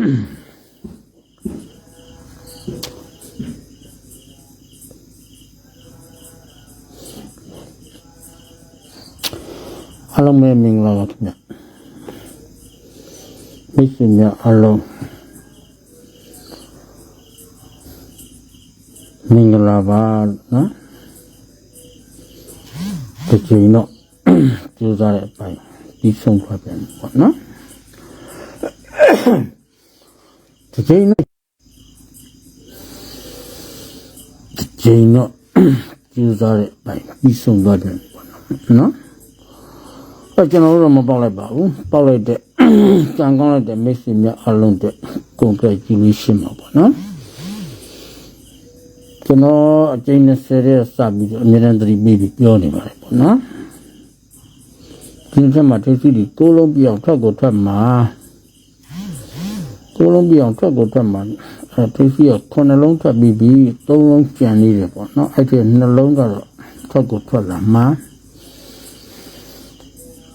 အားလုံးပဲမင်္ဂလာပါခင်ဗျမိတ်ဆွေများအားလုံးမင်္ဂလာပါနော်ဒီချိန်တော့ကြိုးစားတဲ့အပိုင်းပြီးဆုံးသွားပြန်ပြီပေါ့ နော်ဒီချိန်တော့ဒီချိန်တော့ကြိုးစားတဲ့အပိုင်းပြီးဆုံးသွားပြန်ပြီပေါ့နော်အဲ့ကျွန်တော်တို့တော့မပေါက်လိုက်ပါဘူးပေါက်လိုက်တဲ့ကြံကောင်းလိုက်တဲ့မိတ်ဆွေများအလုံးတဲ့ congratulation ပါပေါ့နော်ကျွန်တော်အကျဉ်း20ရက်စပြီးတော့အမြဲတမ်းသတိပေးပြီးပြောနေပါတယ်ပေါ့နော်ဒီချက်မှာထိစီဒီကိုလုံးပြောင်းထွက်ကိုထွက်မှာ ကိုလုံးပြောင်းထွက်ကိုထွက်မှာအဲထိစီကခုနှလုံးထွက်ပြီးပြီးသုံးလုံးကျန်နေတယ်ပေါ့နော်အဲ့ဒီနှလုံးကတော့ထွက်ကိုထွက်လာမှာ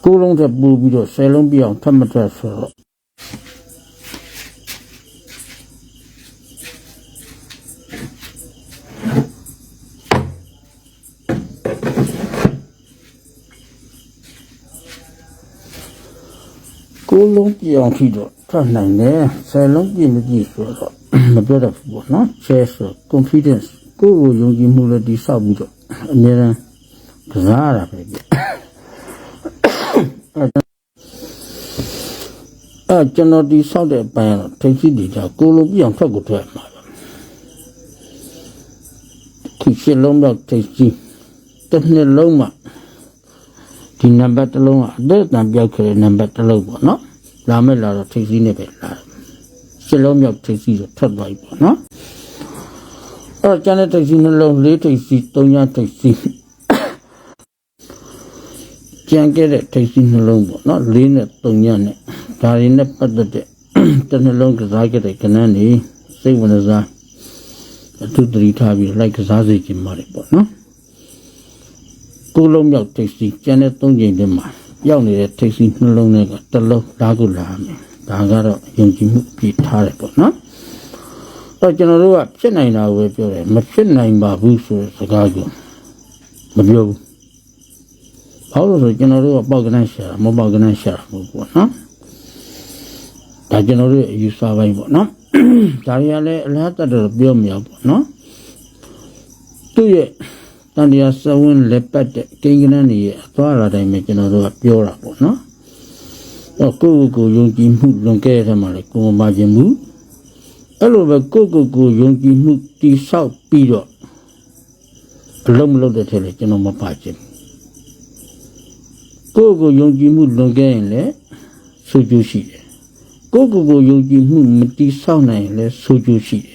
ကိုယ်လုံးတက်ပူပြီးတော့ဆယ်လုံးပြအောင်ထပ်မထွက်ဆိုတော့ကိုယ်လုံးပြအောင်ဖြစ် တော့ထွက်နိုင်တယ်ဆယ်လုံးပြမကြည့်ဆိုတော့မပြောတတ်ဘူးပေါ့နော်ချဲဆို confidence ကိုယ်ကိုယုံကြည်မှုနဲ့တိဆောက်ပြီးတော့အများအားကစားရတာပဲပြအဲကျွန်တော်ဒီဆောက်တဲ့အပိုင်းကတော့ထိတ်ကြီးဒီကြကိုလိုပြအောင်ထွက်ကိုထွက်မှာပါခုရှစ်လုံးတော့ထိတ်ကြီးတစ်နှစ်လုံးမှဒီနံပါတ်တစ်လုံးကအသက်အတန်ပြောက်ခဲ့တဲ့နံပါတ်တစ်လုံးပေါ့နော် လာမဲ့လာတော့ထိတ်ကြီးနဲ့ပဲလာတယ်ရှစ်လုံးမြောက်ထိတ်ကြီးဆိုထွက်သွားပြီပေါ့နော်အဲကျန်တဲ့ထိတ်ကြီးနှလုံးလေးထိတ်ကြီးသုံးရထိတ်ကြီးကြံခဲ့တဲ့ထိတ်စီနှလုံးပေါ့နော်လေးနဲ့သုံးညနဲ့ဒါတွေနဲ့ပတ်သက်တဲ့တစ်နှလုံးကစားခဲ့တဲ့ကဏ္ဍနေစိတ်ဝင်စားအထုတရီထားပြီးလိုက်ကစားစေခြင်းပါတယ်ပေါ့နော်ကိုယ်လုံးမြောက်ထိတ်စီကျန်တဲ့သုံးချိန်တည်းမှာ ရောက်နေတဲ့ထိတ်စီနှလုံးတွေကတစ်လုံးလားကိုလာမယ်ဒါကတော့ယုံကြည်မှုပြည့်ထားတယ်ပေါ့နော်အဲကျွန်တော်တို့ကဖြစ်နိုင်တာကိုပဲပြောတယ်မဖြစ်နိုင်ပါဘူးဆိုတဲ့စကားကိုမပြောဘူးဘာလို့လဲဆိုကျွန်တော်တို့ကပေါက်ကနန်းရှာတာမပေါက်ကနန်းရှာတာမဟုတ်ဘူးပေါ့နော်ဒါကျွန်တော်တို့ရဲ့အယူဆပိုင်းပေါ့နော်ဒါတွေကလည်းအလားတတ်တော့ပြောမရဘူးပေါ့နော်သူ့ရဲ့ တန်တရားစဝင်းလက်ပတ်တဲ့ကိန်းကနန်းတွေရဲ့အသွားအလာတိုင်းပဲကျွန်တော်တို့ကပြောတာပေါ့နော်တော့ကိုယ့်ကိုယ်ကိုယုံကြည်မှုလွန်ခဲ့တဲ့မှာလေကိုယ်မပါခြင်းမှုအဲ့လိုပဲကိုယ့်ကိုယ်ကိုယုံကြည်မှုတိဆောက်ပြီးတော့အလုံးမလုံးတဲ့ထဲလေကျွန်တော်မပါခြင်းကိုယ့်ကိုယ်ယုံကြည်မှုလွန်ခဲ့ရင်လည်းဆိုကျိုးရှိတယ်ကိုယ့်ကိုယ်ကိုယုံကြည်မှုမတိဆောက်နိုင်ရင်လည်းဆိုကျိုးရှိတယ်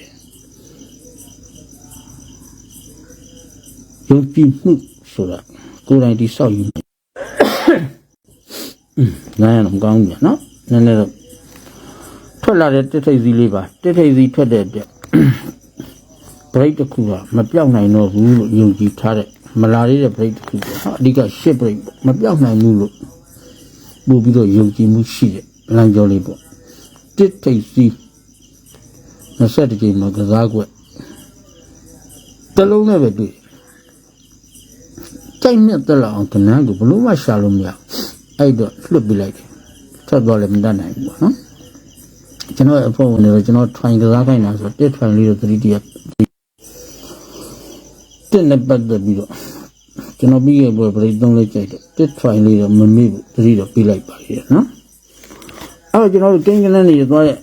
ယုံကြည်မှုဆိုတာကိုယ်တိုင်တိဆောက်ယူမယ်နားရအောင်ကောင်းပြီနော်နည်းနည်းတော့ထွက်လာတဲ့တစ်ထိပ်စီးလေးပါတစ်ထိပ်စီးထွက်တဲ့အတွက်ဘရိတ်တစ်ခုကမပြောက်နိုင်တော့ဘူးလို့ယုံကြည်ထားတဲ့မလာရတဲ့ဘရိတ်တစ်ခုပေါ့နော်အဓိကရှစ်ဘရိတ်ပေါ့မပြောက်နိုင်ဘူးလို့ပို့ပြီးတော့ယုံကြည်မှုရှိတဲ့လမ်းကြောလေးပေါ့တစ်ထိပ်စီး20ကြိမ်မှာကစားကွက်တစ်လုံးနဲ့ပဲတွေ့ ကြိုက်နဲ့တက်လာအောင်ကနန်းကိုဘလို့မှရှာလို့မရအဲ့တော့လွတ်ပြလိုက်တယ်ထွက်သွားလည်းမတတ်နိုင်ဘူးပေါ့နော်ကျွန်တော်အဖို့ဝင်နေတော့ကျွန်တော် try ကစားခိုင်းတာဆိုတစ် try လေးတော့သတိတရတက်နဲ့ပတ်သက်ပြီးတော့ကျွန်တော်ပြီးခဲ့ပွဲပရိသုံးလေးကြိုက်တယ်တက် try လေးတော့မမေ့ဘူးတတိတော့ပြီးလိုက်ပါလေနော်အဲ့တော့ကျွန်တော်တို့ကိန်းကနန်းနေသွားတဲ့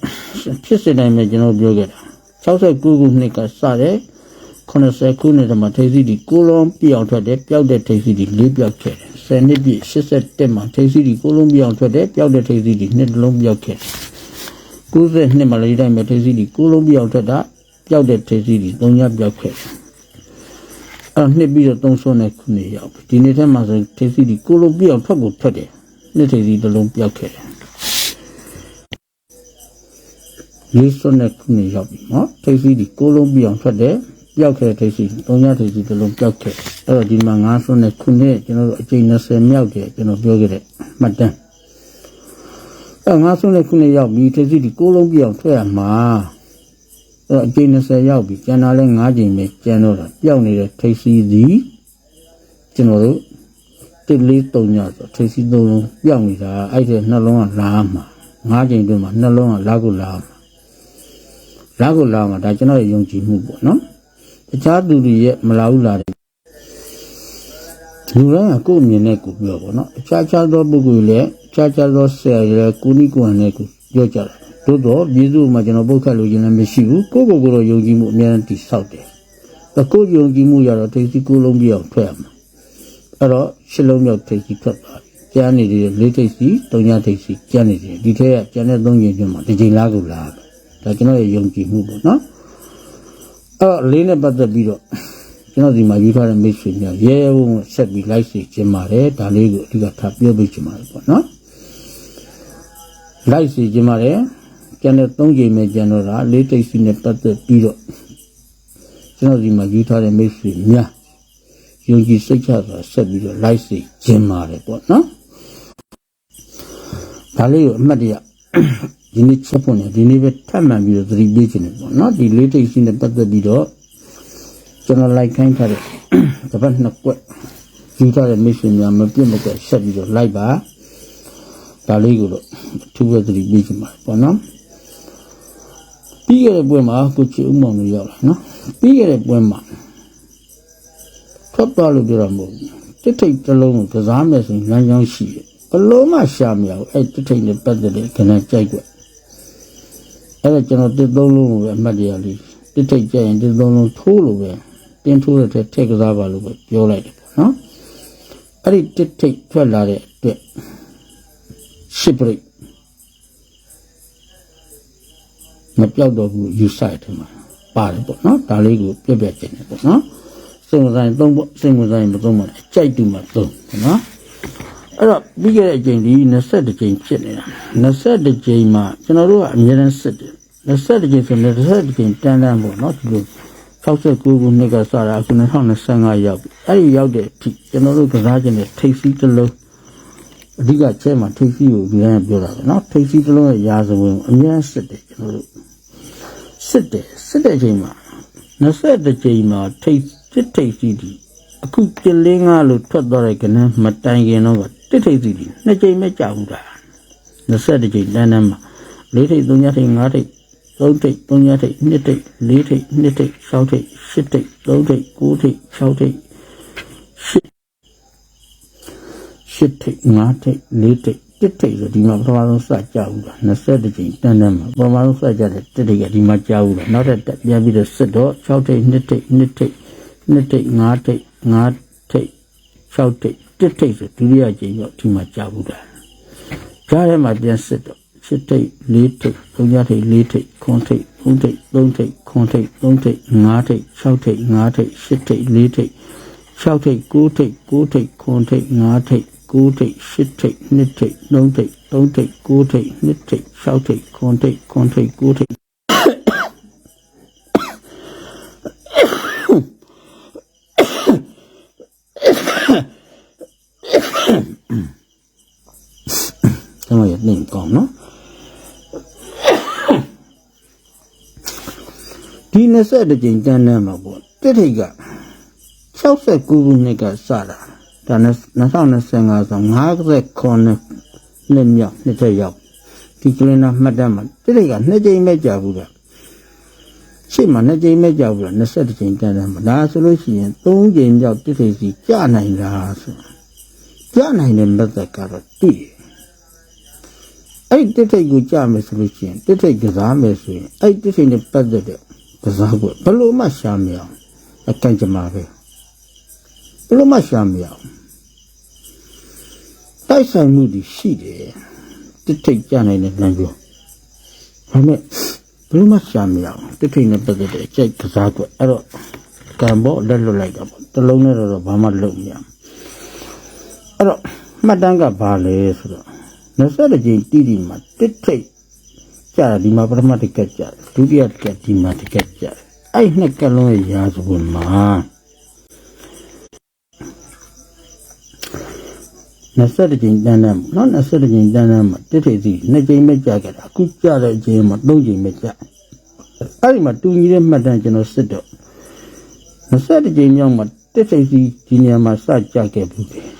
ဖြစ်စဉ်တိုင်းပဲကျွန်တော်ပြောခဲ့တာ69ခုနှစ်ကစတဲ့ 80ခုနှစ်တည်းမှာထိပ်စီးဒီကိုလုံးပြောင်းထွက်တယ်ပျောက်တဲ့ထိပ်စီးဒီလေးပြောက်ခဲ့တယ်10နှစ်ပြည့်87မှာထိပ်စီးဒီကိုလုံးပြောင်းထွက်တယ်ပျောက်တဲ့ထိပ်စီးဒီနှစ်လုံးပြောက်ခဲ့တယ်90နှစ်မှာလေးတိုင်းပဲထိပ်စီးဒီကိုလုံးပြောင်းထွက်တာပျောက်တဲ့ထိပ်စီးဒီ3ညပြောက်ခဲ့တယ်အဲ့နှစ်ပြီးတော့သုံးဆွနဲ့ခုနှစ်ရောက်ပြီဒီနေ့ထဲမှာဆိုထိပ်စီးဒီကိုလုံးပြောင်းထွက်ကိုထွက်တယ်နှစ်ထိပ်စီးတစ်လုံးပြောက်ခဲ့တယ်လေးဆွနဲ့ခုနှစ်ရောက်ပြီနော်ထိပ်စီးဒီကိုလုံးပြောင်းထွက်တယ် ပြောက်ခဲ့တဲ့ထိပ်စီးသုံးရထိပ်စီးတစ်လုံးပြောက်ခဲ့အဲ့တော့ဒီမှာငါးဆွနဲ့ခုနှစ်ကျွန်တော်တို့အချိန်20မြောက်တယ်ကျွန်တော်ပြောခဲ့တဲ့မှတ်တမ်းအဲငါဆုံးတဲ့ခုနှစ်ရောက်ပြီထိပ်စီးဒီကိုလုံးပြအောင်ထွက်ရမှာအဲ့တော့အကျိန်20ရောက်ပြီကျန်တာလဲ9ချိန်ပဲကျန်တော့တာပျောက်နေတဲ့ထိပ်စီးသည်ကျွန်တော်တို့တစ်လေးတုံညဆိုထိပ်စီးသုံးလုံးပျောက်နေတာအဲ့ဒီနှလုံးကလာမှာ9ချိန်တွင်းမှာနှလုံးကလာကိုလာမှာလာကိုလာမှာဒါကျွန်တော်ရဲ့ယုံကြည်မှုပေါ့နော် တခြားသူတွေရဲ့မလာဘူးလားလူတိုင်းကကိုယ့်အမြင်နဲ့ကိုယ်ပြောပေါ့နော်အခြားခြားသောပုဂ္ဂိုလ်လည်းအခြားခြားသောဆရာတွေလည်းကိုနိကိုယ်နဲ့ကိုပြောကြတာသို့တော့ပြည်သူမှာကျွန်တော်ပုတ်ခတ်လို့ရင်လည်းမရှိဘူးကိုယ့်ကိုယ်ကိုယ်တော့ယုံကြည်မှုအများကြီးတိဆောက်တယ်ဒါကိုယ်ယုံကြည်မှုရတော့ထိပ်စီကိုယ်လုံးပြအောင်ထွက်ရမှာအဲ့တော့ရှစ်လုံးမြောက်ထိပ်စီထွက်သွားပြီကျန်နေသေးတယ်လေးထိပ်စီတုံညာထိပ်စီကျန်နေသေးတယ်ဒီထက်ကကျန်တဲ့သုံးချိန်ပြင်မှာတစ်ချိန်လားကိုလားပဲဒါကျွန်တော်ရဲ့ယုံကြည်မှုပေါ့နော် အဲ့တော့လေးနဲ့ပတ်သက်ပြီးတော့ကျွန်တော်ဒီမှာယူထားတဲ့မိတ်ဆွေများရဲရဲဝံ့ဝံ့ဆက်ပြီးလိုက်စီခြင်းပါတယ်ဒါလေးကိုအဓိကထားပြောပေးခြင်းပါတယ်ပေါ့နော်လိုက်စီခြင်းပါတယ်ကျန်တဲ့၃ချိန်ပဲကျန်တော့တာလေးတိတ်စီနဲ့ပတ်သက်ပြီးတော့ကျွန်တော်ဒီမှာယူထားတဲ့မိတ်ဆွေများယုံကြည်စိတ်ချစွာဆက်ပြီးတော့လိုက်စီခြင်းပါတယ်ပေါ့နော်ဒါလေးကိုအမှတ်တရ ဒီနေ့ချက်ဖို့နေဒီနေ့ပဲထပ်မှန်ပြီးတော့သတိပေးခြင်းတယ်ပေါ့နော်ဒီလေးတိတ်စီနဲ့ပတ်သက်ပြီးတော့ကျွန်တော်လိုက်ခိုင်းထားတဲ့တပတ်နှစ်ကွက်ယူထားတဲ့မိတ်ဆွေများမပြတ်မကွက်ဆက်ပြီးတော့လိုက်ပါဒါလေးကိုတော့အထူးပဲသတိပေးချင်ပါတယ်ပေါ့နော်ပြီးခဲ့တဲ့ပွဲမှာကိုချီဦးမောင်တို့ရောက်လာနော်ပြီးခဲ့တဲ့ပွဲမှာထွက်သွားလို့ပြောတာမဟုတ်ဘူးတစ်ထိတ်တစ်လုံးကိုကစားမယ်ဆိုရင်လမ်းကြောင်းရှိတယ်ဘလို့မှရှာမရဘူးအဲ့တစ်ထိတ်နဲ့ပတ်သက်တဲ့ခဏကြိုက်ကွက် အဲ့ဒါကျွန်တော်တစ်သုံးလုံးကိုပဲအမှတ်တရလေးတစ်ထိတ်ကြရင်တစ်သုံးလုံးထိုးလို့ပဲတင်းထိုးတဲ့ထက်ထည့်ကစားပါလို့ပဲပြောလိုက်တယ်ပေါ့နော်အဲ့ဒီတစ်ထိတ်ထွက်လာတဲ့အတွက်ရှစ်ပရိတ်မပြောက်တော့ဘူးယူဆိုင်တယ်မှာပါတယ်ပေါ့နော်ဒါလေးကိုပြက်ပြက်ကျင်တယ်ပေါ့နော်စိတ်ဝင်စားရင်သုံးဖို့စိတ်ဝင်စားရင်မသုံးပါနဲ့အကြိုက်တူမှသုံးပေါ့နော် အဲ့တော့ပြီးခဲ့တဲ့အကြိမ်ဒီ22ကြိမ်ဖြစ်နေတာ22ကြိမ်မှာကျွန်တော်တို့ကအမြဲတမ်းစစ်တယ်22ကြိမ်ဆိုရင်22ကြိမ်တန်းတန်းပေါ့နော်ဒီလို69ခုနှစ်ကစတာအခု2025ရောက်ပြီအဲ့ဒီရောက်တဲ့အထိကျွန်တော်တို့ကစားခြင်းနဲ့ထိပ်စီးတစ်လုံးအဓိကချဲမှာထိပ်စီးကိုအများကြီးပြောတာပဲနော်ထိပ်စီးတစ်လုံးရဲ့ရာဇဝင်အများစစ်တယ်ကျွန်တော်တို့စစ်တယ်စစ်တဲ့အချိန်မှာ22ကြိမ်မှာထိပ်စစ်ထိပ်စီးဒီအခုပြလင်းကားလို့ထွက်သွားတဲ့ကနန်းမတိုင်ခင်တော့ တစ်ထိပ်စီးဒီနှစ်ကြိမ်ပဲကြာဘူးလား20ကြိမ်တန်းတန်းမှာလေးထိပ်သုံးညထိပ်ငါးထိပ်သုံးထိပ်သုံးညထိပ်နှစ်ထိပ်လေးထိပ်နှစ်ထိပ်၆ထိပ်ရှစ်ထိပ်သုံးထိပ်ကိုးထိပ်၆ထိပ်ရှစ်ရှစ်ထိပ်ငါးထိပ်လေးထိပ်တစ်ထိပ်ဆိုဒီမှာပထမဆုံးစကြဘူးလား20ကြိမ်တန်းတန်းမှာပထမဆုံးစကြတဲ့တစ်ထိပ်ကဒီမှာကြာဘူးလားနောက်ထပ်တက်ပြန်ပြီးတော့စစ်တော့6ထိပ်နှစ်ထိပ်နှစ်ထိပ်နှစ်ထိပ်ငါးထိပ်ငါးထိပ်6ထိပ် တစ်ထိပ်ဆိုဒုတိယကြိမ်တော့ဒီမှာကြာဘူးလားကြားထဲမှာပြန်စစ်တော့ရှစ်ထိပ်လေးထိပ်သုံးထိပ်လေးထိပ်ခွန်ထိပ်သုံးထိပ်သုံးထိပ်ခွန်ထိပ်သုံးထိပ်ငါးထိပ်6ထိပ်ငါးထိပ်ရှစ်ထိပ်လေးထိပ်6ထိပ်9ထိပ်9ထိပ်ခွန်ထိပ်ငါးထိပ်9ထိပ်10ထိပ်2ထိပ်3ထိပ်3ထိပ်9ထိပ်2ထိပ်6ထိပ်9ထိပ်9ထိပ်9ထိပ်ကျွ န်တော်ရနေကောင်းနော်ဒီ20ကြိမ်တန်းတန်းမှာပေါ့တစ်ထိပ်က69ခုနှစ်ကစတာဒါနဲ့2025ဆို59နှစ်မြောက်နှစ်ထက်ရောက်ဒီကလင်းနာမှတ်တမ်းမှာတိတိကနှစ်ကြိမ်ပဲကြာဘူးလားရှေ့မှာနှစ်ကြိမ်ပဲကြာဘူးလား20ကြိမ်တန်းတန်းမှာဒါဆိုလို့ရှိရင်3ကြိမ်မြောက်တိတိစီကြာနိုင်လားဆိုကြာနိုင်တဲ့မသက်ကတော့တည် အဲ့တိတိကိုကြာမယ်ဆိုလို့ရှိရင်တိတိကစားမယ်ဆိုရင်အဲ့တိတိနဲ့ပတ်သက်တဲ့ကစားဖို့ဘယ်လိုမှရှာမရအောင်အကန့်ကြမှာပဲဘယ်လိုမှရှာမရအောင်တိုက်ဆိုင်မှုတွေရှိတယ်တစ်ထိတ်ကြနိုင်တဲ့လမ်းပြောဒါပေမဲ့ဘယ်လိုမှရှာမရအောင်တစ်ထိတ်နဲ့ပတ်သက်တဲ့အကျိတ်ကစားကွအဲ့တော့ကံဘောလက်လွတ်လိုက်တာပေါ့တလုံးနဲ့တော့ဘာမှလုပ်မရဘူးအဲ့တော့မှတ်တမ်းကဘာလဲဆိုတော့ 22ကြိမ်တိတိမှာတစ်ထိပ်ကြာဒီမှာပထမတစ်ကက်ကြာဒုတိယတစ်ကက်ဒီမှာတစ်ကက်ကြာအဲ့နှစ်ကက်လုံးရဲ့ရာဇဝင်မှာ22ကြိမ်တန်းတန်းနော်22ကြိမ်တန်းတန်းမှာတစ်ထိပ်စီနှစ်ကြိမ်ပဲကြာခဲ့တာအခုကြာတဲ့အချိန်မှာ3ကြိမ်ပဲကြာအဲ့ဒီမှာတူညီတဲ့မှတ်တမ်းကျွန်တော်စစ်တော့22ကြိမ်မြောက်မှာတစ်ထိပ်စီဒီနေရာမှာစကြခဲ့ဘူးတယ်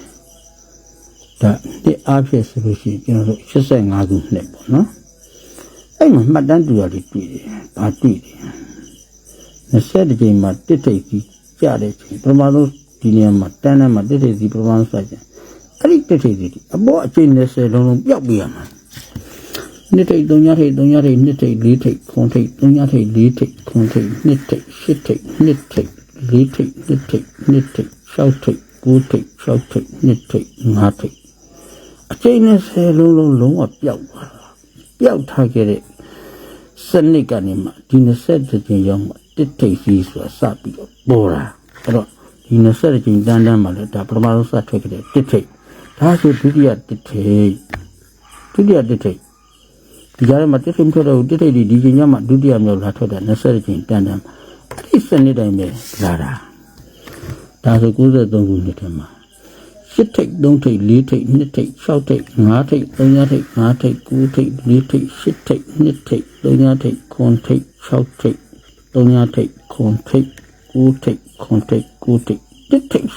ဒါဒီအားဖြင့်ဆိုလို့ရှိရင်ကျွန်တော်တို့85ခုနှစ်ပေါ့နော်အဲ့မှာမှတ်တမ်းတူရလေးတွေ့တယ်ဒါတွေ့တယ်20ကြိမ်မှာတစ်ထိပ်စီကြာတဲ့ချိန်ပထမဆုံးဒီနေရာမှာတန်းတန်းမှာတစ်ထိပ်စီပထမဆုံးစကြာအဲ့ဒီတစ်ထိပ်စီအပေါ်အချိန်20လုံးလုံးပျောက်ပြရမှာနှစ်ထိပ်သုံးညထိပ်သုံးညထိပ်နှစ်ထိပ်လေးထိပ်ခွန်ထိပ်သုံးညထိပ်လေးထိပ်ခွန်ထိပ်နှစ်ထိပ်ရှစ်ထိပ်နှစ်ထိပ်လေးထိပ်နှစ်ထိပ်နှစ်ထိပ်ရှောက်ထိပ်ကိုးထိပ်ရှောက်ထိပ်နှစ်ထိပ်ငါးထိပ် အချိန်20လုံးလုံးလုံးဝပျောက်သွားတာပျောက်ထားခဲ့တဲ့စနစ်ကနေမှဒီ20ကြိမ်ရောက်မှတစ်ထိပ်စီဆိုတာစပြီးတော့ပေါ်တာအဲ့တော့ဒီ20ကြိမ်တန်းတန်းမှလည်းဒါပထမဆုံးစထွက်ခဲ့တဲ့တစ်ထိပ်ဒါဆိုဒုတိယတစ်ထိပ်ဒုတိယတစ်ထိပ်ဒီကြားထဲမှာတစ်ထိပ်မထွက်တော့ဘူးတစ်ထိပ်ဒီဒီချိန်ညမှာဒုတိယမြောက်လာထွက်တာ20ချိန်တန်တန်ဒီစနစ်တိုင်းပဲလာတာဒါဆို93ခုနှစ်ထဲမှာ 7ထိပ်3ထိပ်4ထိပ်2ထိပ်6ထိပ်5ထိပ်3ထိပ်5ထိပ်9ထိပ်4ထိပ်7ထိပ်2ထိပ်3ထိပ်9ထိပ်6ထိပ်3ထိပ်9ထိပ်9ထိပ်9ထိပ်9ထိပ်တစ်ထိပ်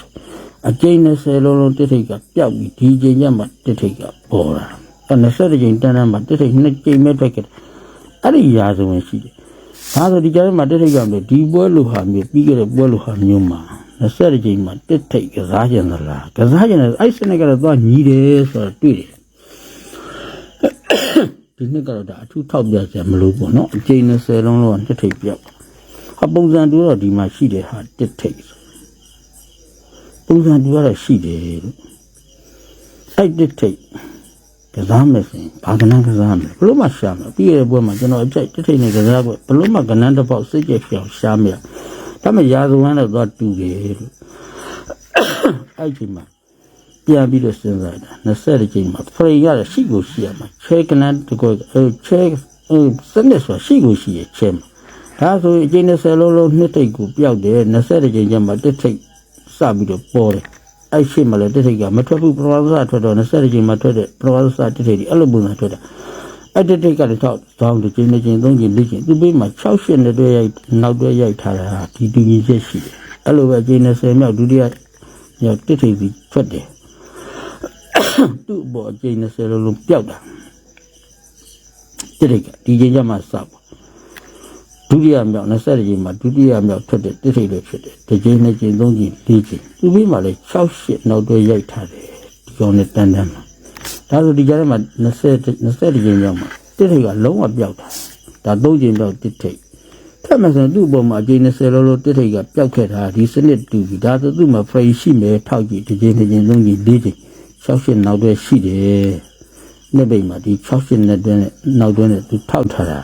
အကျိန်း20လုံးလုံးတစ်ထိပ်ကပျောက်ပြီးဒီချိန်ညမှာတစ်ထိပ်ကပေါ်လာအဲ20ချိန်တန်းတန်းမှာတစ်ထိပ်နှစ်ချိန်မဲ့ထွက်ခဲ့တယ်အဲ့ဒီရာဇဝင်ရှိတယ်ဒါဆိုဒီကြားထဲမှာတစ်ထိပ်ကမျိုးဒီပွဲလိုဟာမျိုးပြီးခဲ့တဲ့ပွဲလိုဟာမျိုးမှာ 20ချိန်မှာတစ်ထိပ်ကစားကြတယ်လားကစားကြတယ်အဲ့စနစ်ကတော့သွားညီးတယ်ဆိုတော့တွေ့တယ်ဒီနှစ်ကတော့ဒါအထူးထောက်ပြစရာမလိုပေါ့နော်အကျိန်း20လုံးလုံးကတစ်ထိပ်ပြောက်အပုံစံတူတော့ဒီမှာရှိတယ်ဟာတစ်ထိပ်ဆိုပုံစံတူရတော့ရှိတယ်လို့အဲ့တစ်ထိတ်ကစားမယ်ဆိုရင်ဘာကနန်းကစားမယ်ဘလို့မှရှာမယ်ပြီးရတဲ့ဘွဲမှာကျွန်တော်အကြိုက်တစ်ထိတ်နဲ့ကစားပွဲဘလို့မှကနန်းတစ်ပေါက်စိတ်ကြက်ပြောင်ရှာမယ် ဒါမှရာဇဝင်တော့သွားတူတယ်လို့အဲ့ဒီမှာပြန်ပြီးတော့စဉ်းစားတာ20ချိန်မှာဖရိရတဲ့ရှိကိုရှိရမှာချဲကနန်းတကောအဲချဲအဲစနစ်ဆိုရှိကိုရှိရချဲမှာဒါဆိုရင်အချိန်20လုံးလုံးနှစ်ထိတ်ကိုပျောက်တယ်20ချိန်ကျမှတစ်ထိတ်စပြီးတော့ပေါ်တယ်အဲ့ရှိမှလည်းတစ်ထိတ်ကမထွက်ဘူးပရဝဇ္ဇထွက်တော့20ချိန်မှထွက်တဲ့ပရဝဇ္ဇတစ်ထိတ်ဒီအဲ့လိုပုံစံထွက်တာ အဲ့တစ်ထိတ်ကလည်းတော့တောင်းတစ်ချိန်တစ်ချိန်သုံးချိန်လေးချိန်သူပေးမှာ6ရှစ်နဲ့တွဲရိုက်နောက်တွဲရိုက်ထားတာဒီတူညီချက်ရှိတယ်အဲ့လိုပဲအချိန်20မြောက်ဒုတိယမြောက်တစ်ထိတ်ပြီးထွက်တယ်သူ့ဘောအချိန်20လုံးလုံးပျောက်တာတစ်ထိတ်ကဒီချိန်ကျမှစပါဒုတိယမြောက်20ကြိမ်မှာဒုတိယမြောက်ထွက်တဲ့တိထိတ်လေးဖြစ်တယ်တစ်ကြိမ်နှစ်ကြိမ်သုံးကြိမ်လေးကြိမ်သူပြီးမှလည်း6 8နောက်တွဲရိုက်ထားတယ်ဒီကောင်နဲ့တန်းတန်းမှာ ဒါဆိုဒီကြားထဲမှာ20 20ကြိမ်မြောက်မှာတိထိတ်ကလုံးဝပျောက်တာဒါ3ကြိမ်မြောက်တိထိတ်ထက်မှဆိုသူ့ဘုံမှာအကြိမ်20လုံးလုံးတိထိတ်ကပျောက်ခဲ့တာဒီစနစ်တူပြီဒါဆိုသူ့မှာဖရိရှိမယ်ထောက်ကြည့်တစ်ကြိမ်နှစ်ကြိမ်သုံးကြိမ်လေးကြိမ်6 8နောက်တွဲရှိတယ်နှစ်ပိတ်မှာဒီ6 8နဲ့တွဲနဲ့နောက်တွဲနဲ့သူထောက်ထားတာ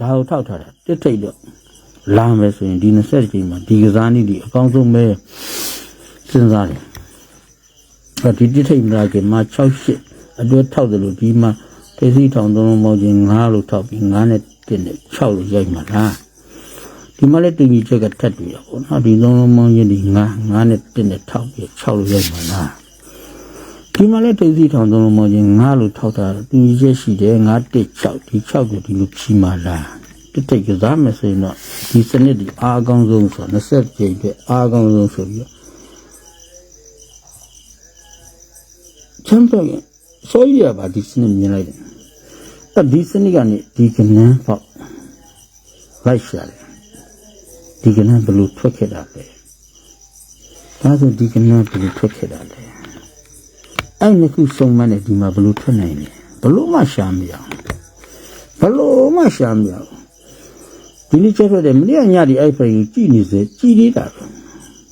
ဒါကိုထောက်ထားတာတစ်ထိတ်တော့လာမယ်ဆိုရင်ဒီ20ချိန်မှာဒီကစားနည်းဒီအကောင်းဆုံးပဲ စဉ်းစားတယ်။အဲဒီတစ်ထိတ်မလာခင်မှာ6 8အတွဲထောက်တယ်လို့ဒီမှာသိစီထောင်သုံးလုံးပေါင်းချင်း9လို့ထောက်ပြီး9နဲ့1နဲ့6လို့ရိုက်မှာလား။ဒီမှာလည်းတင်ကြီးချက်ကထက်တွေ့ရပေါ့နော်ဒီသုံးလုံးပေါင်းချင်းဒီ9 9နဲ့1နဲ့ထောက်ပြီး6လို့ရိုက်မှာလား။ဒီမှာလည်းသိစီထောင်သုံးလုံးပေါင်းချင်း9လို့ထောက်တာတင်ကြီးချက်ရှိတယ်9 1 6ဒီ6ကိုဒီလိုဖြီးမှာလား။တစ်ထိတ်ကစားမယ်ဆိုရင်တော့ဒီစနစ်ဒီအားအကောင်းဆုံးဆိုတော့20ကြိမ်အတွက်အားအကောင်းဆုံးဆိုပြီးတော့ မ်းတော့ရင်ဆိုရပါဒီစနစ်မြင်လိုက်တယ်အဲဒီစနစ်ကနေဒီကနန်းပေါ့လိုက်ရှာတယ်ဒီကနန်းဘယ်လို့ထွက်ခဲ့တာလဲဒါဆိုဒီကနန်းဘယ်လို့ထွက်ခဲ့တာလဲအဲ့နှစ်ခုစုံမနဲ့ဒီမှာဘယ်လို့ထွက်နိုင်လဲဘယ်လို့မှရှာမရအောင်ဘယ်လို့မှရှာမရအောင်ဒီနေ့ချက်ထွက်တယ်မနေ့ကညဒီအဲ့ဖိုင်ကိုကြည်နေစေကြည်နေတာပဲ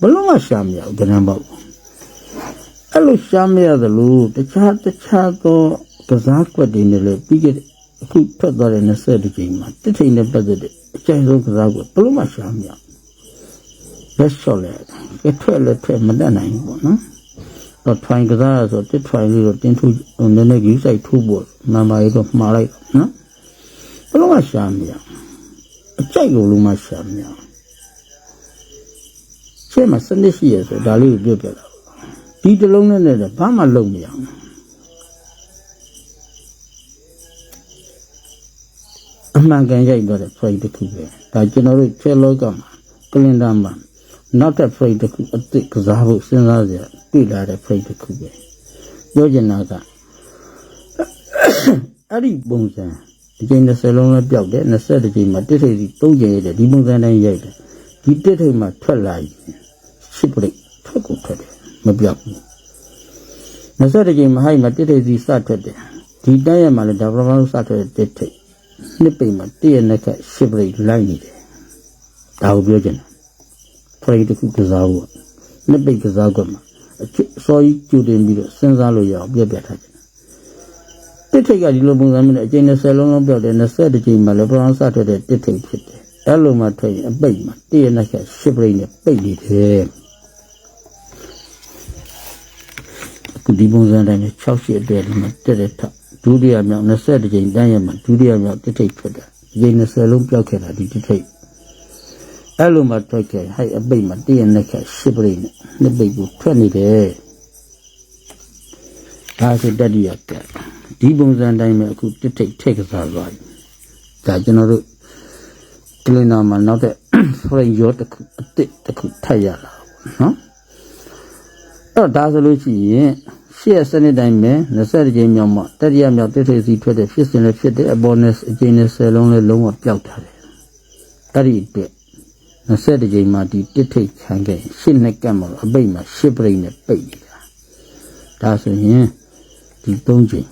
ဘလုံးမရှာမရဘူးကနန်းပေါက် အဲ့လိုရှာမရသလိုတခြားတခြားသောကစားကွက်တွေနဲ့လည်းပြီးခဲ့တဲ့အခုထွက်သွားတဲ့20ကြိမ်မှာတစ်ချိန်နဲ့ပတ်သက်တဲ့အကျဉ်းဆုံးကစားကွက်ဘလုံးမရှာမရလက်လျှော့လဲကထွက်လဲထွက်မတတ်နိုင်ဘူးပေါ့နော်တော့ထိုင်ကစားရဆိုတစ်ထိုင်လေးတော့တင်းထူနည်းနည်းကြီးစိုက်ထိုးဖို့မမရီတော့မှားလိုက်နော်ဘလုံးမရှာမရဘူးအကြိုက်ကိုလုံးမရှာမရချရှေ့မှာစနစ်ရှိရဆိုဒါလေးကိုပြောပြတာ ဒီတစ်လုံးနဲ့လည်းဘာမှလုပ်မရအောင်အမှန်ကန်ရိုက်တော့တဲ့ frame တစ်ခုပဲဒါကျွန်တော်တို့ချဲလောကမှာကလင်ဒါမှာနောက်တဲ့ frame တစ်ခုအစ်စ်ကစားဖို့စဉ်းစားကြတွေ့လာတဲ့ frame တစ်ခုပဲပြောချင်တာကအဲ့ဒီပုံစံအကျဉ်း30လုံးလည်းပျောက်တယ်20ကြိမ်မှာတစ်ထိပ်စီ3ကြိမ်ရတယ်ဒီပုံစံတိုင်းရိုက်တယ်ဒီတစ်ထိပ်မှာထွက်လာရင်ရှစ်ပရိတ်ထွက်ကိုထွက်တယ် မပြောက်ဘူး20ကြိမ်မဟိုက်မှာတစ်ထိပ်စီစထွက်တယ်ဒီတန်းရမှာလည်းဒါပရမလို့စထွက်တဲ့တစ်ထိပ်နှစ်ပိတ်မှာတည့်ရနဲ့ခက်ရှစ်ပရိတ်လိုက်နေတယ်ဒါကိုပြောချင်တာပရိတ်တစ်ခုကစားဖို့နှစ်ပိတ်ကစားကွက်မှာအချစ်စောကြီးကျူတင်ပြီးတော့စဉ်းစားလို့ရအောင်ပြပြထားတယ်တစ်ထိပ်ကဒီလိုပုံစံမျိုးနဲ့အကျဉ်း20လုံးလုံးပြောက်တယ်20ကြိမ်မှာလည်းပရမစထွက်တဲ့တစ်ထိပ်ဖြစ်တယ်အဲ့လိုမှထွက်ရင်အပိတ်မှာတည့်ရနဲ့ခက်ရှစ်ပရိတ်နဲ့ပိတ်နေတယ်အခု ဒီပုံစံတိုင်းနဲ့68အတွက်ဒီမှာတက်တဲ့ထပ်ဒုတိယမြောက်20ကြိမ်တန်းရမှာဒုတိယမြောက်တစ်ထိပ်ဖြစ်တယ်ဒီကြိမ်20လုံးပြောက်ခဲ့တာဒီတစ်ထိပ်အဲ့လိုမှထွက်ခဲ့ဟဲ့အပိတ်မှာတည့်ရနဲ့ခက်ရှစ်ပရိတ်နဲ့နှစ်ပိတ်ကိုထွက်နေတယ်ဒါဆိုတတိယကဒီပုံစံတိုင်းပဲအခုတစ်ထိပ်ထည့်ကစားသွားပြီဒါကျွန်တော်တို့ကလင်နာမှာနောက်တဲ့ frame ရောတစ်ခုအစ်စ်တစ်ခုထပ်ရလာပေါ့နော်အဲ့ တော့ဒါဆိုလို့ရှိရင်ရှေ့စနစ်တိုင်းပဲ20ကြိမ်မြောက်မှတတိယမြောက်တစ်ထိပ်စီထွက်တဲ့ဖြစ်စဉ်လည်းဖြစ်တဲ့အပေါ်နဲ့အကျဉ်းနဲ့10လုံးလည်းလုံးဝပျောက်ထားတယ်အဲ့ဒီအတွက်20ကြိမ်မှဒီတစ်ထိပ်ခံခဲ့ရင်ရှစ်နှစ်ကတ်မှာအပိတ်မှာရှစ်ပရိတ်နဲ့ပိတ်နေတာဒါဆိုရင်ဒီ3ကြိမ်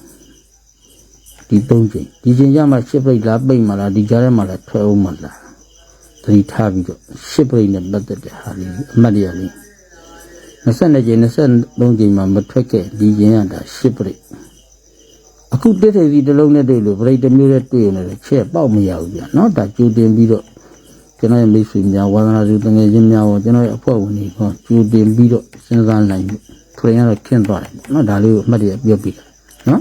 ဒီ3ကြိမ်ဒီချိန်ရမှရှစ်ပရိတ်လားပိတ်မှလားဒီကြားထဲမှာလားထွက်အောင်မှလားသတိထားပြီးတော့ရှစ်ပရိတ်နဲ့ပတ်သက်တဲ့ဟာလေးအမှတ်ရလေး 22ကျင်း23ကျင်းမှာမထွက်ခဲ့ဒီကျင်းရတာ10ပြိအခုတက်ထေကြီးတစ်လုံးနဲ့တွေ့လို့ပြိတစ်မျိုးနဲ့တွေ့နေတယ်ချက်ပေါက်မရဘူးပြန်နော်ဒါကြိုတင်ပြီးတော့ကျွန်တော်ရဲ့မိတ်ဆွေများဝါသနာသူတငယ်ချင်းများရောကျွန်တော်ရဲ့အဖွဲ့ဝင်တွေကကြိုတင်ပြီးတော့စဉ်းစားနိုင်ပြီထွေရတော့ခင်းသွားတယ်နော်ဒါလေးကိုအမှတ်ရပြုတ်ပြီးတာနော်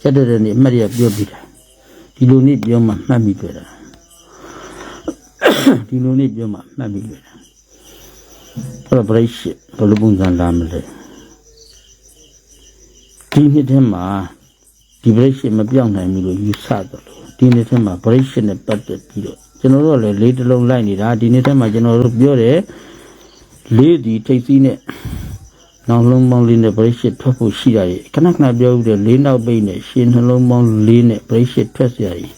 ချက်တဲ့နေ့အမှတ်ရပြုတ်ပြီးတာဒီလိုနေ့ပြောမှမှတ်မိတွေ့တာဒီလိုနေ့ပြောမှမှတ်မိတွေ့တာ အဲ့တော့ break ရှစ်ဘယ်လိုပုံစံလာမလဲဒီနှစ်ထဲမှာဒီ break ရှစ်မပြောင်းနိုင်ဘူးလို့ယူဆတယ်လို့ဒီနှစ်ထဲမှာ break ရှစ်နဲ့ပတ်သက်ပြီးတော့ကျွန်တော်တို့လည်းလေးတစ်လုံးလိုက်နေတာဒီနှစ်ထဲမှာကျွန်တော်တို့ပြောတယ်လေးဒီထိပ်စီးနဲ့နောက်လုံးပေါင်းလေးနဲ့ break ရှစ်ထွက်ဖို့ရှိတာကြီးခဏခဏပြောဦးတယ်လေးနောက်ပိတ်နဲ့ရှင်းနှလုံးပေါင်းလေးနဲ့ break ရှစ်ထွက်စရာကြီး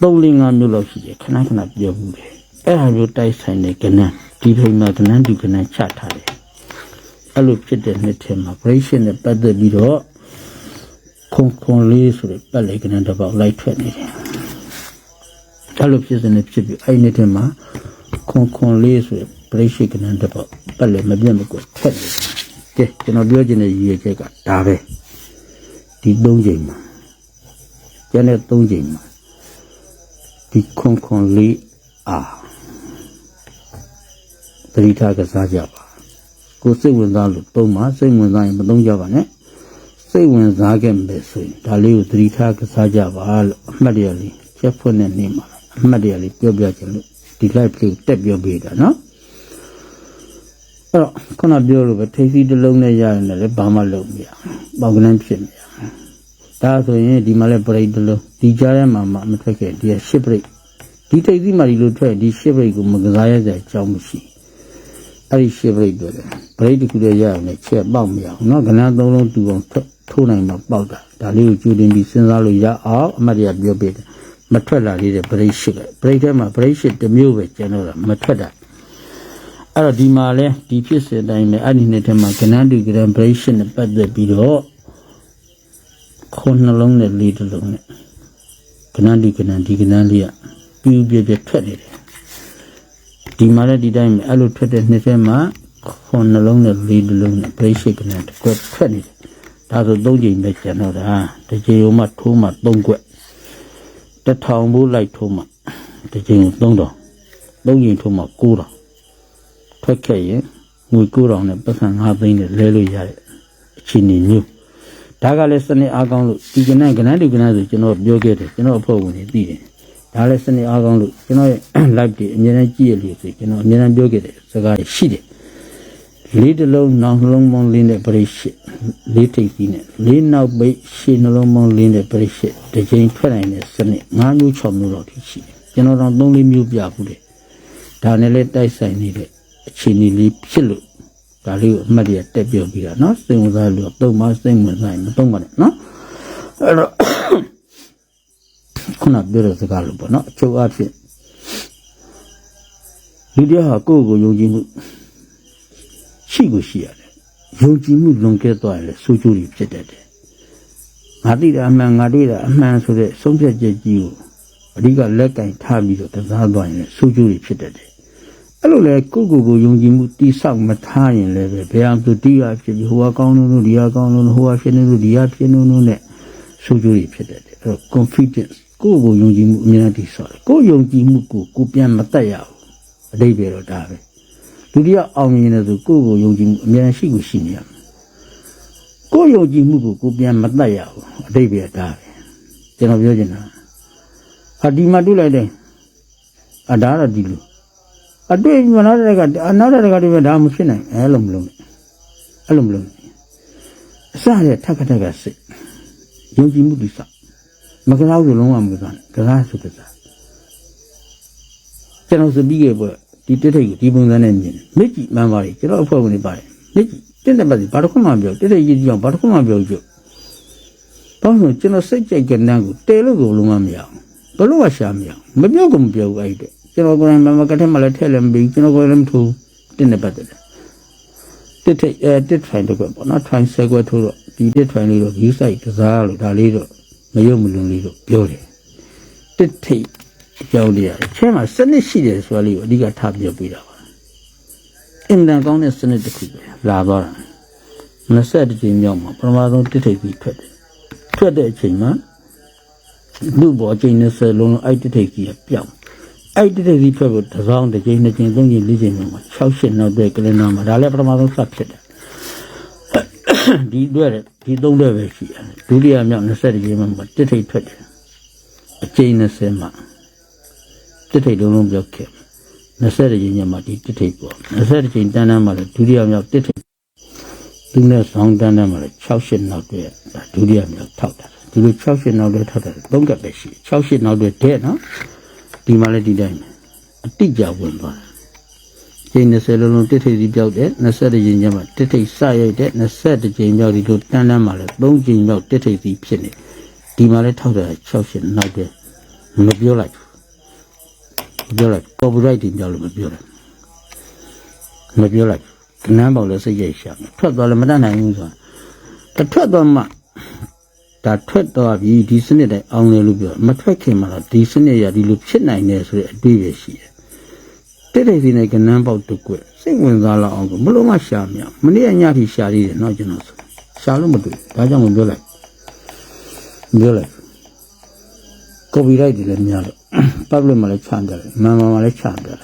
၃၄၅မျိုးလောက်ရှိတယ်ခဏခဏပြောဦးတယ်အဲ့ဒါမျိုးတိုက်ဆိုင်တဲ့ကဏ္ဍ ဒီထိန်မှာကဏ္ဍဒီကဏ္ဍချထားတယ်အဲ့လိုဖြစ်တဲ့နှစ်ထဲမှာ break ရှစ်နဲ့ပတ်သက်ပြီးတော့ခွန်ခွန်လေးဆိုတဲ့ပတ်လေကဏ္ဍတစ်ပေါက်လိုက်ထွက်နေတယ်အဲ့လိုဖြစ်စနေဖြစ်ပြီးအဲ့ဒီနေ့ထဲမှာခွန်ခွန်လေးဆိုရယ်ပရိရှိကနန်တစ်ပေါ့ပတ်လည်းမပြတ်မကွထက်နေတယ်ကဲကျွန်တော်ပြောချင်တဲ့ရည်ရွယ်ချက်ကဒါပဲဒီ၃ချိန်မှာကျန်တဲ့၃ချိန်မှာဒီခွန်ခွန်လေးအာ ပရိထားကစားကြပါကိုယ်စိတ်ဝင်စားလို့သုံးပါစိတ်ဝင်စားရင်မသုံးကြပါနဲ့စိတ်ဝင်စားခဲ့မယ်ဆိုရင်ဒါလေးကိုသတိထားကစားကြပါလို့အမှတ်ရလေးချက်ဖွင့်တဲ့နေ့မှာအမှတ်တရလေးပြောပြချင်လို့ဒီ live လေးတက်ပြောပေးတာနော်အဲ့တော့ခုနပြောလို့ပဲထိစီတစ်လုံးနဲ့ရရင်လည်းဘာမှလုပ်မရပေါကနန်းဖြစ်မရဒါဆိုရင်ဒီမှာလည်းပရိတ်တစ်လုံးဒီကြားထဲမှာမှမထွက်ခဲ့ဒီရှစ်ပရိတ်ဒီထိစီမှာဒီလိုထွက်ဒီရှစ်ပရိတ်ကိုမကစားရစရာအကြောင်းမရှိ အဲ့ဒီရှစ်ပရိတ်ပြောတယ်ပရိတ်တစ်ခုလည်းရရင်လည်းချက်ပေါက်မရဘူးနော်ကနန်းသုံးလုံးတူအောင်ထိုးနိုင်မှပေါက်တာဒါလေးကိုကြိုတင်ပြီးစဉ်းစားလို့ရအောင်အမှတ်တရပြောပေးတယ်မထွက်လာသေးတဲ့ပရိတ်ရှိကပရိတ်ထဲမှာပရိတ်ရှိတစ်မျိုးပဲကျန်တော့တာမထွက်တာအဲ့တော့ဒီမှာလဲဒီဖြစ်စဉ်တိုင်းပဲအဲ့ဒီနှစ်ထဲမှာကနန်းတူကရန်ပရိတ်ရှိနဲ့ပတ်သက်ပြီးတော့ခုနှလုံးနဲ့လေးတစ်လုံးနဲ့ကနန်းတူကနန်းဒီကနန်းလေးကပြူပြပြထွက်နေတယ် ဒီမှာလည်းဒီတိုင်းပဲအဲ့လိုထွက်တဲ့နှစ်ထဲမှာခုနှလုံးနဲ့လေးတစ်လုံးနဲ့ပရိတ်ရှိကနန်းတစ်ခွက်ထွက်နေတယ်ဒါဆိုသုံးချိန်ပဲကျန်တော့တာတစ်ချိန်မှထိုးမှသုံးခွက်တထောင်ဘူးလိုက်ထိုးမှတစ်ချိန်3000သုံးချိန်ထိုးမှ9000ထွက်ခဲ့ရင်ငွေ9000နဲ့ပတ်စံ5သိန်းနဲ့လဲလို့ရတဲ့အခြေအနေမျိုးဒါကလည်းစနစ်အားကောင်းလို့ဒီကနန်းကနန်းဒီကနန်းဆိုကျွန်တော်ပြောခဲ့တယ်ကျွန်တော်အဖွဲ့ဝင်တွေသိတယ် ဒါလည်းစနစ်အားကောင်းလို့ကျွန်တော်ရဲ့ live တွေအများကြီးကြည့်ရလို့ဆိုကျွန်တော်အများကြီးပြောခဲ့တဲ့စကားတွေရှိတယ်လေးတစ်လုံးနောက်နှလုံးပေါင်းလေးနဲ့ပရိရှစ်လေးထိပ်ကြီးနဲ့လေးနောက်ပိတ်ရှည်နှလုံးပေါင်းလေးနဲ့ပရိရှစ်တစ်ချိန်ထွက်နိုင်တဲ့စနစ်၅မျိုး၆မျိုးတော့ထိရှိတယ်ကျွန်တော်တော့၃၄မျိုးပြဘူးတယ်ဒါနဲ့လည်းတိုက်ဆိုင်နေတဲ့အခြေအနေလေးဖြစ်လို့ဒါလေးကိုအမှတ်ရတက်ပြောပြီးတာเนาะစိတ်ဝင်စားလို့သုံးမစိတ်ဝင်စားရင်မသုံးပါနဲ့เนาะအဲ့တော့ ခုနပြောတဲ့စကားလို့ပေါ့နော်အချုပ်အဖြစ်လူတရားဟာကိုယ့်ကိုယ်ယုံကြည်မှုရှိကိုရှိရတယ်ယုံကြည်မှုလွန်ကဲသွားရင်လည်းဆိုးကျိုးတွေဖြစ်တတ်တယ်ငါသိတာအမှန်ငါသိတာအမှန်ဆိုတဲ့ဆုံးဖြတ်ချက်ကြီးကိုအဓိကလက်ကင်ထားပြီးတော့တစားသွားရင်လည်းဆိုးကျိုးတွေဖြစ်တတ်တယ်အဲ့လိုလေကိုယ့်ကိုယ်ကိုယုံကြည်မှုတိဆောက်မထားရင်လည်းပဲဘယ်အောင်သူတိရဖြစ်ပြီးဟိုကကောင်းလို့လို့ဒီကကောင်းလို့လို့ဟိုကဖြစ်နေလို့ဒီကဖြစ်နေလို့နဲ့ဆိုးကျိုးတွေဖြစ်တတ်တယ်အဲ့တော့ confidence ကိုယ့်ကိုယုံကြည်မှုအများကြီးဆောက်တယ်ကိုယ့်ယုံကြည်မှုကိုကိုပြန်မတက်ရဘူးအတိတ်ပဲတော့ဒါပဲဒုတိယအောင်မြင်တယ်ဆိုကိုယ့်ကိုယုံကြည်မှုအများရှိကိုရှိနေရမယ်ကိုယ့်ယုံကြည်မှုကိုကိုပြန်မတက်ရဘူးအတိတ်ပဲဒါပဲကျွန်တော်ပြောချင်တာအဒီမှာတွေ့လိုက်တယ်အဒါတော့ဒီလိုအတွေ့မနာတဲ့ကအနာတဲ့ကတည်းကဒါမဖြစ်နိုင်အဲ့လိုမလုပ်နဲ့အဲ့လိုမလုပ်နဲ့အစရထက်ခက်ထက်ကစိတ်ယုံကြည်မှုတိဆောက် မကစားဘူးလုံးဝမကစားနဲ့ကစားဆိုကစားကျွန်တော်စပီးခဲ့ပေါ့ဒီတိတ်ထိတ်ကိုဒီပုံစံနဲ့မြင်တယ်မြစ်ကြီးမှန်ပါလေကျွန်တော်အဖွဲ့ဝင်တွေပါတယ်မြစ်ကြီးတင်းတဲ့ပတ်စီဘာတစ်ခုမှမပြောတိတ်ထိတ်ကြီးကြီးအောင်ဘာတစ်ခုမှမပြောကြည့်ဘာလို့ကျွန်တော်စိတ်ကြိုက်ကနန်းကိုတဲလို့ကိုလုံးဝမရအောင်ဘလို့ကရှာမရအောင်မပြောကမပြောဘူးအဲ့ဒီကျွန်တော်ကိုယ်တိုင်မမကတဲ့မှလည်းထဲလည်းမပြီးကျွန်တော်ကိုယ်လည်းမထိုးတင်းတဲ့ပတ်တယ်တစ်ထိတ်အဲတစ်ထိုင်တော့ပေါ့နော်ထိုင်ဆဲခွဲထိုးတော့ဒီတစ်ထိုင်လေးတော့ view site ကစားလို့ဒါလေးတော့ မယုံမလွန်လေးတို့ပြောတယ်တစ်ထိတ်အကြောင်းတရားအချင်းမှာစနစ်ရှိတယ်ဆိုတာလေးကိုအဓိကထားပြောပြတာပါအင်တန်ကောင်းတဲ့စနစ်တစ်ခုပဲလာသွားတာ20ကြိမ်မြောက်မှာပထမဆုံးတစ်ထိတ်ကြီးထွက်တယ်ထွက်တဲ့အချိန်မှာလူပေါ်အချိန်20လုံးလုံးအဲ့တစ်ထိတ်ကြီးကပြောင်းအဲ့တစ်ထိတ်ကြီးထွက်ဖို့တစ်စောင်းတစ်ကြိမ်နှစ်ကြိမ်သုံးကြိမ်လေးကြိမ်မှာ6ရှစ်နောက်ကလေးကလင်းနာမှာဒါလည်းပထမဆုံးစဖြစ်တယ် ဒီအတွက်တဲ့ဒီသုံးတဲ့ပဲရှိတယ်ဒုတိယမြောက်20ကြိမ်မှာတစ်ထိတ်ထွက်တယ်အကျိန်20မှာတစ်ထိတ်လုံးလုံးပြောခဲ့20ကြိမ်ညမှာဒီတစ်ထိတ်ပေါ့20ကြိမ်တန်းတန်းမှာလည်းဒုတိယမြောက်တစ်ထိတ်သူနဲ့ဆောင်းတန်းတန်းမှာလည်း68နောက်တည်းဒါဒုတိယမြောက်ထောက်တာဒီလို68နောက်တည်းထောက်တာသုံးကပ်ပဲရှိ68နောက်တည်းတဲ့နော်ဒီမှာလည်းဒီတိုင်းပဲအတိအကျဝင်သွား တယ်ကျင်း20လုံးလုံးတစ်ထိပ်စီပြောက်တယ်20ကြိမ်ကျမှတစ်ထိပ်စရိုက်တယ်20ကြိမ်မြောက်ဒီလိုတန်းတန်းမှလည်း3ကြိမ်မြောက်တစ်ထိပ်စီဖြစ်နေဒီမှာလည်းထောက်တာ68နောက်တယ်မပြောလိုက်ဘူးမပြောလိုက် copyright တင်ပြောလို့မပြောလိုက်မပြောလိုက်ကနန်းပေါက်လည်းစိတ်ရိုက်ရှာမယ်ထွက်သွားလည်းမတတ်နိုင်ဘူးဆိုတာတထွက်သွားမှဒါထွက်သွားပြီဒီစနစ်တိုင်းအောင်တယ်လို့ပြောမထွက်ခင်မှာတော့ဒီစနစ်ရဒီလိုဖြစ်နိုင်တယ်ဆိုတဲ့အတွေ့အကြုံရှိတယ် တဲ့တဲ့စီနဲ့ကနန်းပေါက်တစ်ကွက်စိတ်ဝင်စားလောက်အောင်ကိုမလို့မရှာမြမနေ့ကညထိရှာသေးတယ်နော်ကျွန်တော်ဆိုရှာလို့မတွေ့ဒါကြောင့်မပြောလိုက်ပြောလိုက်ကော်ပီရိုက်တွေလည်းများလို့ public မှာလည်းချန်တယ်မန်မာမှာလည်းချန်တယ်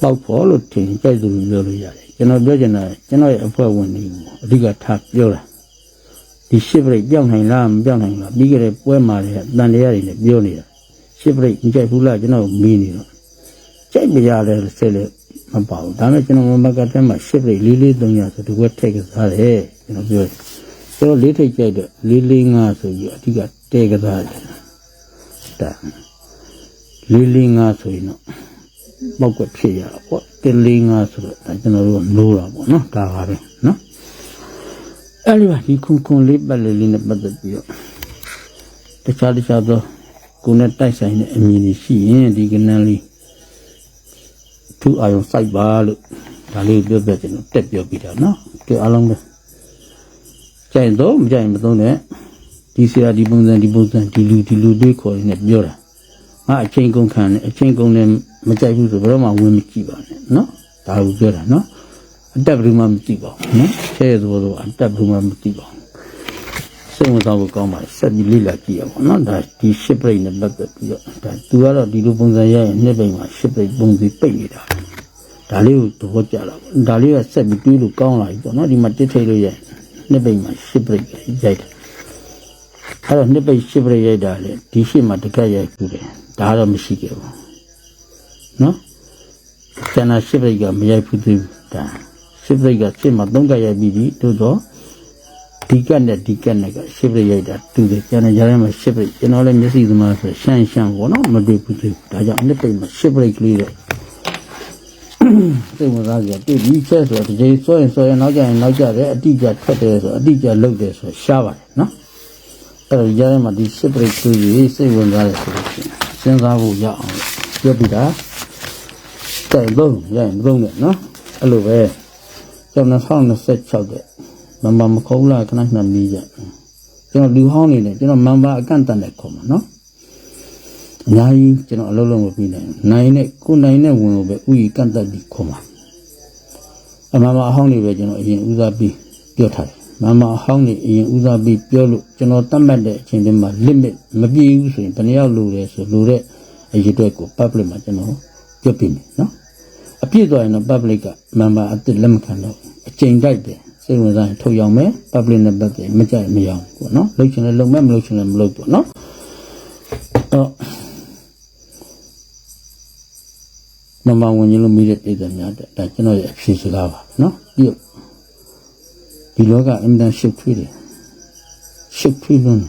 ပေါက်ဖို့လို့ထင်ကြိုက်သူပြောလို့ရတယ်ကျွန်တော်ပြောချင်တာကျွန်တော်ရဲ့အဖွဲ့ဝင်တွေအဓိကထားပြောတာဒီရှစ်ပြိတ်ကြောက်နိုင်လားမကြောက်နိုင်လားပြီးခဲ့တဲ့ပွဲမှာလည်းတန်တရားတွေလည်းပြောနေတာရှစ်ပြိတ်မကြိုက်ဘူးလားကျွန်တော်မီးနေတော့ ကြိုက်မရတယ်ဆက်လည်းမပါဘူးဒါမဲ့ကျွန်တော်မမကတက်မှာရှစ်ပြိလေးလေးသုံးရဆိုဒီကွက်ထည့်ကစားတယ်ကျွန်တော်ပြောတယ်ကျွန်တော်လေးထိတ်ကြိုက်တော့လေးလေးငါဆိုပြီးအဓိကတဲကစားတယ်ဒါလေးလေးငါဆိုရင်တော့ပောက်ကွက်ဖြစ်ရတာပေါ့တဲလေးငါဆိုတော့ဒါကျွန်တော်တို့ကနိုးတာပေါ့နော်ဒါပါပဲနော်အဲ့ဒီပါဒီခုံခုံလေးပတ်လေးလေးနဲ့ပတ်သက်ပြီးတော့တခြားတခြားသောကိုယ်နဲ့တိုက်ဆိုင်တဲ့အမြင်တွေရှိရင်ဒီကနန်းလေး သူအာယုံစိုက်ပါလို့ဒါလေးပြောပြကျွန်တော်တက်ပြောပြတာနော်ကဲအားလုံးပဲကြိုင်တော့မကြိုင်မသုံးနဲ့ဒီဆရာဒီပုံစံဒီပုံစံဒီလူဒီလူတွေခေါ်နေပြောတာငါအချိန်ကုန်ခံတယ်အချိန်ကုန်တယ်မကြိုက်ဘူးဆိုဘယ်တော့မှဝင်မကြည့်ပါနဲ့နော်ဒါကိုပြောတာနော်အတက်ဘယ်သူမှမသိပါဘူးနော်ဆဲရသောတော့အတက်ဘယ်သူမှမသိပါဘူး စိတ်ဝင်စားဖို့ကောင်းပါလေဆက်ပြီးလေ့လာကြည့်ရအောင်နော်ဒါဒီရှစ်ပြိတ်နဲ့ပတ်သက်ပြီးတော့ဒါသူကတော့ဒီလိုပုံစံရရင်နှစ်ပိတ်မှာရှစ်ပြိတ်ပုံစံပိတ်နေတာဒါလေးကိုသဘောကျလာပေါ့ဒါလေးကဆက်ပြီးတွေးလို့ကောင်းလာပြီပေါ့နော်ဒီမှာတစ်ထိတ်လို့ရရင်နှစ်ပိတ်မှာရှစ်ပြိတ်ရိုက်တယ်အဲ့တော့နှစ်ပိတ်ရှစ်ပရိရိုက်တာလေဒီရှစ်မှာတကက်ရိုက်ခုတယ်ဒါတော့မရှိခဲ့ဘူးနော်ကျန်တာရှစ်ပရိကမရိုက်ဘူးသေးဘူးဒါရှစ်ပရိကရှစ်မှာသုံးကက်ရိုက်ပြီးပြီတို့တော့ ဒီကက်နဲ့ဒီကက်နဲ့ကရှစ်ပရိရိုက်တာတူတယ်ကျန်တဲ့ကြားထဲမှာရှစ်ပရိကျွန်တော်လည်းမျက်စိသမားဆိုရှမ်းရှမ်းပေါ့နော်မတွေ့ဘူးသေးဘူးဒါကြောင့်နှစ်ပိတ်မှာရှစ်ပရိကလေးတော့စိတ်ဝင်စားကြတယ်ဒီချက်ဆိုတော့ဒီချိန်စောရင်စောရင်နောက်ကျရင်နောက်ကျတယ်အတိအကျထွက်တယ်ဆိုအတိအကျလုတ်တယ်ဆိုရှားပါတယ်နော်အဲ့တော့ဒီကြားထဲမှာဒီစစ်ပရိတ်သူကြီးစိတ်ဝင်စားတယ်ဆိုလို့ရှိရင်စဉ်းစားဖို့ရအောင်ပြောပြတာတိုင်လုံးရရင်မလုံးနဲ့နော်အဲ့လိုပဲကျွန်တော်2026တဲ့ မမမခုံးလာခဏခဏမီးကြကျွန်တော်လူဟောင်းနေတယ်ကျွန်တော်မန်ပါအကန့်တန်တဲ့ခေါ်မှာနော်အများကြီးကျွန်တော်အလုပ်လုပ်မပြီးနိုင်ဘူးနိုင်နဲ့ကိုယ်နိုင်နဲ့ဝင်လို့ပဲဥယျကန့်တက်ပြီးခေါ်မှာအမှန်မှအဟောင်းနေပဲကျွန်တော်အရင်ဦးစားပြီးပြောထားတယ်မမအဟောင်းနေအရင်ဦးစားပြီးပြောလို့ကျွန်တော်တတ်မှတ်တဲ့အချိန်တည်းမှာ limit မပြည့်ဘူးဆိုရင်ဘယ်နှယောက်လိုလဲဆိုလိုတဲ့အရေးအတွက်ကို public မှာကျွန်တော်ပြောပြမယ်နော်အပြည့်သွားရင်တော့ public က member အစ်စ်လက်မခံတော့ဘူးအချိန်တိုက်တယ် စိတ်ဝင်စားရင်ထုတ်ရောင်းမယ် public နဲ့ပတ်သက်ရင်မကြိုက်မရောင်းဘူးပေါ့နော်လုပ်ချင်လဲလုပ်မယ်မလုပ်ချင်လဲမလုပ်ဘူးပေါ့နော်တော့မမဝင်ရင်လို့မိတဲ့ပြည်သူများတဲ့ဒါကျွန်တော်ရဲ့အဖြေစကားပါနော်ပြီးတော့ဒီလောကအင်တန်ရှုပ်ထွေးတယ်ရှုပ်ထွေးလို့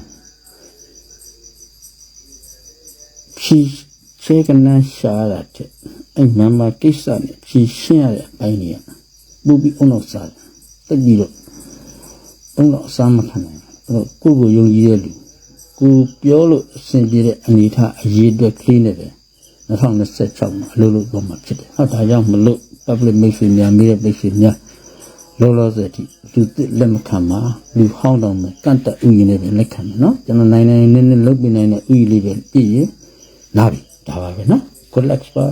ဖြီးချေကနန်းရှာရတဲ့အဲ့မမကိစ္စနဲ့ဖြီးရှင်းရတဲ့အပိုင်းတွေကပူပြီးအုံတော့စားတယ် တက်ကြည့်တော့အုံတော့အစားမခံနိုင်ဘူးအဲ့တော့ကိုယ့်ကိုယုံကြည်တဲ့လူကိုပြောလို့အဆင်ပြေတဲ့အနေအထားအရေးအတွက်ကလေးနဲ့ပဲ2026မှာအလုပ်လုပ်တော့မှာဖြစ်တယ်။ဟောဒါကြောင့်မလို့ public မိတ်ဆွေများမိတဲ့မိတ်ဆွေများလောလောဆယ်ထိလူသစ်လက်မခံပါလူဟောင်းတော်မယ်ကန့်တက်ဥယျာဉ်နဲ့ပဲလက်ခံမယ်နော်ကျွန်တော်နိုင်နိုင်နည်းနည်းလုပ်ပြနိုင်တဲ့ဥယျာဉ်လေးပဲပြည့်ရင်လာပြီဒါပါပဲနော် good luck ပါ